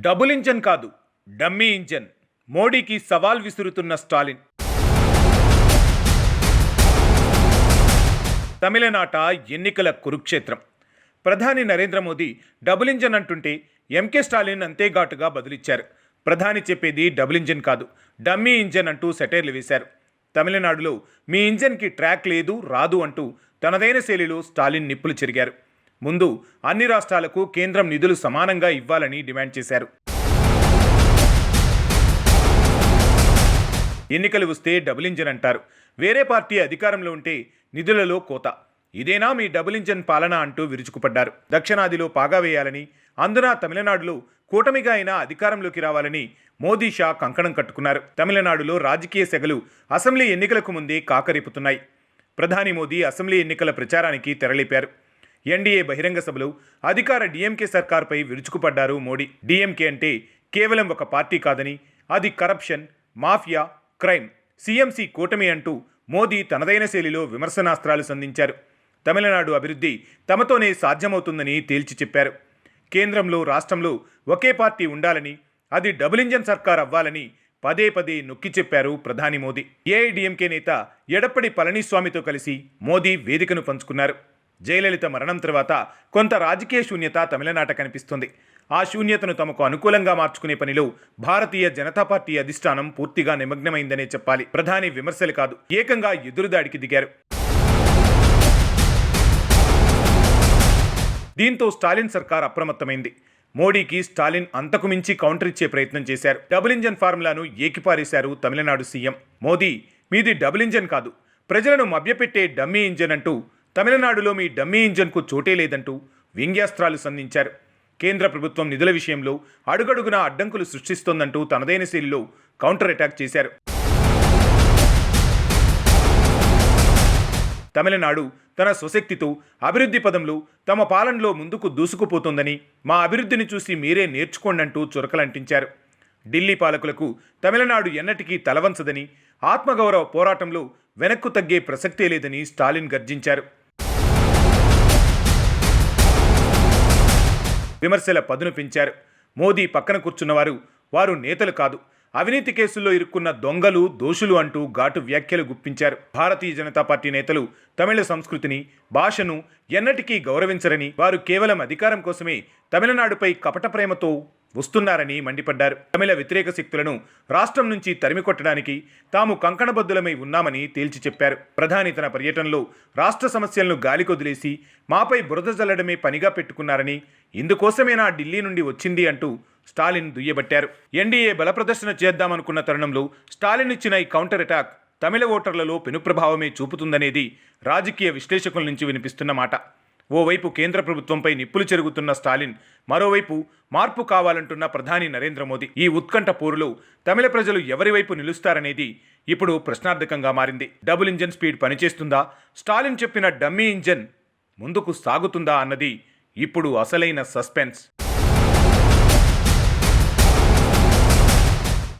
Double engine కాదు dummy engine. మోడీకి సవాల్ విసురుతున్న స్టాలిన్. తమిళనాట ఎన్నికల కురుక్షేత్రం. ప్రధాని నరేంద్ర మోదీ డబుల్ ఇంజన్ అంటుంటే ఎంకే స్టాలిన్ అంతే ఘాటుగా బదులిచ్చారు. ప్రధాని చెప్పేది డబుల్ ఇంజన్ కాదు డమ్మీ ఇంజన్ అంటూ సెటైర్లు వేశారు. తమిళనాడులో మీ ఇంజన్కి ట్రాక్ లేదు రాదు అంటూ తనదైన శైలిలో స్టాలిన్ నిప్పులు చెరిగారు. ముందు అన్ని రాష్ట్రాలకు కేంద్రం నిధులు సమానంగా ఇవ్వాలని డిమాండ్ చేశారు. ఎన్నికలు వస్తే డబుల్ ఇంజన్ అంటారు. వేరే పార్టీ అధికారంలో ఉంటే నిధులలో కోత. ఇదేనా మీ డబుల్ ఇంజన్ పాలన అంటూ విరుచుకుపడ్డారు. దక్షిణాదిలో పాగా వేయాలని అందున తమిళనాడులో కూటమిగా అయినా అధికారంలోకి రావాలని మోదీ షా కంకణం కట్టుకున్నారు. తమిళనాడులో రాజకీయ సెగలు అసెంబ్లీ ఎన్నికలకు ముందే కాకరిపుతున్నాయి. ప్రధాని మోదీ అసెంబ్లీ ఎన్నికల ప్రచారానికి తెరలేపారు. ఎన్డీఏ బహిరంగ సభలో అధికార డిఎంకే సర్కార్పై విరుచుకుపడ్డారు మోడీ. డిఎంకే అంటే కేవలం ఒక పార్టీ కాదని అది కరప్షన్ మాఫియా క్రైమ్ సీఎంసీ కూటమి అంటూ మోదీ తనదైన శైలిలో విమర్శనాస్త్రాలు సంధించారు. తమిళనాడు అభివృద్ధి తమతోనే సాధ్యమవుతుందని తేల్చి చెప్పారు. కేంద్రంలో రాష్ట్రంలో ఒకే పార్టీ ఉండాలని అది డబుల్ ఇంజన్ సర్కార్ అవ్వాలని పదే పదే నొక్కి చెప్పారు ప్రధాని మోదీ. ఏఐడిఎంకే నేత ఎడప్పడి పళనిస్వామితో కలిసి మోదీ వేదికను పంచుకున్నారు. జయలలిత మరణం తర్వాత కొంత రాజకీయ శూన్యత తమిళనాట కనిపిస్తుంది. ఆ శూన్యతను తమకు అనుకూలంగా మార్చుకునే పనిలో భారతీయ జనతా పార్టీ అధిష్టానం పూర్తిగా నిమగ్నమైందనే చెప్పాలి. ప్రధాని విమర్శలు కాదు ఏకంగా ఎదురుదాడికి దిగారు. దీంతో స్టాలిన్ సర్కార్ అప్రమత్తమైంది. మోడీకి స్టాలిన్ అంతకు మించి కౌంటర్ ఇచ్చే ప్రయత్నం చేశారు. డబుల్ ఇంజన్ ఫార్ములాను ఏకిపారేశారు తమిళనాడు సీఎం. మోదీ మీది డబుల్ ఇంజన్ కాదు ప్రజలను మభ్యపెట్టే డమ్మీ ఇంజన్ అంటూ తమిళనాడులో మీ డమ్మీ ఇంజన్కు చోటే లేదంటూ వ్యంగ్యాస్త్రాలు సంధించారు. కేంద్ర ప్రభుత్వం నిధుల విషయంలో అడుగడుగునా అడ్డంకులు సృష్టిస్తోందంటూ తనదైన శైలిలో కౌంటర్ అటాక్ చేశారు. తమిళనాడు తన స్వశక్తితో అభివృద్ధి పదంలో తమ పాలనలో ముందుకు దూసుకుపోతుందని మా అభివృద్ధిని చూసి మీరే నేర్చుకోండంటూ చురకలంటించారు. ఢిల్లీ పాలకులకు తమిళనాడు ఎన్నటికీ తలవంచదని ఆత్మగౌరవ పోరాటంలో వెనక్కు తగ్గే ప్రసక్తే లేదని స్టాలిన్ గర్జించారు. విమర్శల పదును పెంచారు. మోదీ పక్కన కూర్చున్నవారు వారు నేతలు కాదు. అవినీతి కేసుల్లో ఇరుక్కున్న దొంగలు దోషులు అంటూ ఘాటు వ్యాఖ్యలు గుప్పించారు. భారతీయ జనతా పార్టీ నేతలు తమిళ సంస్కృతిని భాషను ఎన్నటికీ గౌరవించరని వారు కేవలం అధికారం కోసమే తమిళనాడుపై కపట ప్రేమతో వస్తున్నారని మండిపడ్డారు. తమిళ వ్యతిరేక శక్తులను రాష్ట్రం నుంచి తరిమికొట్టడానికి తాము కంకణబద్దులమై ఉన్నామని తేల్చి చెప్పారు. ప్రధాని తన పర్యటనలో రాష్ట్ర సమస్యలను గాలికొదిలేసి మాపై బురద జల్లడమే పనిగా పెట్టుకున్నారని ఇందుకోసమేనా ఢిల్లీ నుండి వచ్చింది అంటూ స్టాలిన్ దుయ్యబట్టారు. ఎన్డీఏ బలప్రదర్శన చేద్దామనుకున్న తరుణంలో స్టాలిన్ ఇచ్చిన ఈ కౌంటర్ అటాక్ తమిళ ఓటర్లలో పెనుప్రభావమే చూపుతుందనేది రాజకీయ విశ్లేషకుల నుంచి వినిపిస్తున్న మాట. ఓవైపు కేంద్ర ప్రభుత్వంపై నిప్పులు చెరుగుతున్న స్టాలిన్ మరోవైపు మార్పు కావాలంటున్న ప్రధాని నరేంద్ర మోదీ. ఈ ఉత్కంఠ పోరులో తమిళ ప్రజలు ఎవరి వైపు నిలుస్తారనేది ఇప్పుడు ప్రశ్నార్థకంగా మారింది. డబుల్ ఇంజన్ స్పీడ్ పనిచేస్తుందా? స్టాలిన్ చెప్పిన డమ్మీ ఇంజన్ ముందుకు సాగుతుందా అన్నది ఇప్పుడు అసలైన సస్పెన్స్.